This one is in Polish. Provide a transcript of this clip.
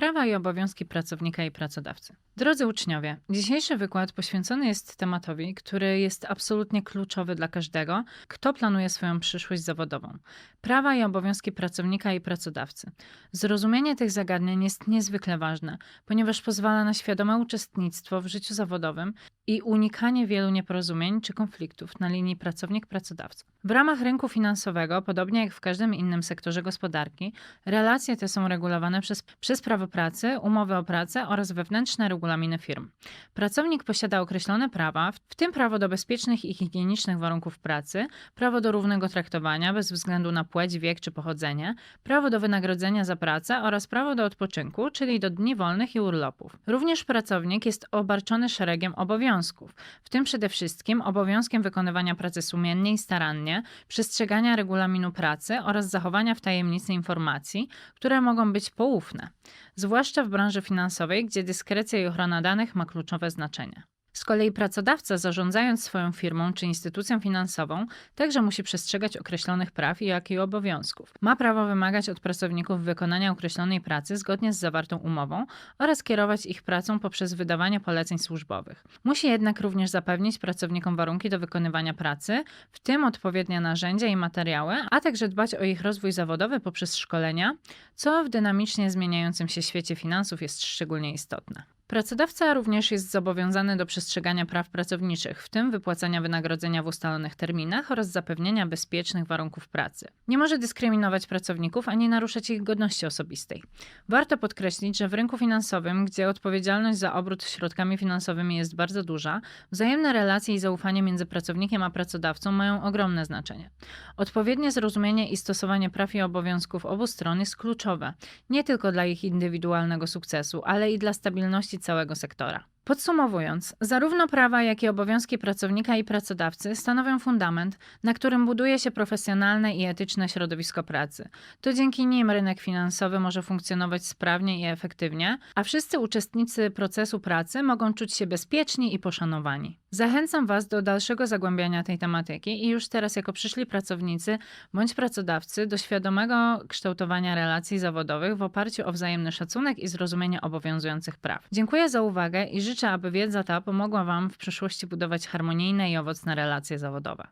Prawa i obowiązki pracownika i pracodawcy. Drodzy uczniowie, dzisiejszy wykład poświęcony jest tematowi, który jest absolutnie kluczowy dla każdego, kto planuje swoją przyszłość zawodową. Prawa i obowiązki pracownika i pracodawcy. Zrozumienie tych zagadnień jest niezwykle ważne, ponieważ pozwala na świadome uczestnictwo w życiu zawodowym i unikanie wielu nieporozumień czy konfliktów na linii pracownik-pracodawca. W ramach rynku finansowego, podobnie jak w każdym innym sektorze gospodarki, relacje te są regulowane przez, przez prawo pracy, umowy o pracę oraz wewnętrzne regulaminy firm. Pracownik posiada określone prawa, w tym prawo do bezpiecznych i higienicznych warunków pracy, prawo do równego traktowania bez względu na płeć, wiek czy pochodzenie, prawo do wynagrodzenia za pracę oraz prawo do odpoczynku, czyli do dni wolnych i urlopów. Również pracownik jest obarczony szeregiem obowiązków, w tym przede wszystkim obowiązkiem wykonywania pracy sumiennie i starannie, przestrzegania regulaminu pracy oraz zachowania w tajemnicy informacji, które mogą być poufne, zwłaszcza w branży finansowej, gdzie dyskrecja i ochrona danych ma kluczowe znaczenie. Z kolei pracodawca, zarządzając swoją firmą czy instytucją finansową, także musi przestrzegać określonych praw, jak i obowiązków. Ma prawo wymagać od pracowników wykonania określonej pracy zgodnie z zawartą umową oraz kierować ich pracą poprzez wydawanie poleceń służbowych. Musi jednak również zapewnić pracownikom warunki do wykonywania pracy, w tym odpowiednie narzędzia i materiały, a także dbać o ich rozwój zawodowy poprzez szkolenia, co w dynamicznie zmieniającym się świecie finansów jest szczególnie istotne. Pracodawca również jest zobowiązany do przestrzegania praw pracowniczych, w tym wypłacania wynagrodzenia w ustalonych terminach oraz zapewnienia bezpiecznych warunków pracy. Nie może dyskryminować pracowników ani naruszać ich godności osobistej. Warto podkreślić, że w rynku finansowym, gdzie odpowiedzialność za obrót środkami finansowymi jest bardzo duża, wzajemne relacje i zaufanie między pracownikiem a pracodawcą mają ogromne znaczenie. Odpowiednie zrozumienie i stosowanie praw i obowiązków obu stron jest kluczowe, nie tylko dla ich indywidualnego sukcesu, ale i dla stabilności całego sektora. Podsumowując, zarówno prawa, jak i obowiązki pracownika i pracodawcy stanowią fundament, na którym buduje się profesjonalne i etyczne środowisko pracy. To dzięki nim rynek finansowy może funkcjonować sprawnie i efektywnie, a wszyscy uczestnicy procesu pracy mogą czuć się bezpieczni i poszanowani. Zachęcam Was do dalszego zagłębiania tej tematyki i już teraz, jako przyszli pracownicy bądź pracodawcy, do świadomego kształtowania relacji zawodowych w oparciu o wzajemny szacunek i zrozumienie obowiązujących praw. Dziękuję za uwagę i życzę, aby wiedza ta pomogła Wam w przyszłości budować harmonijne i owocne relacje zawodowe.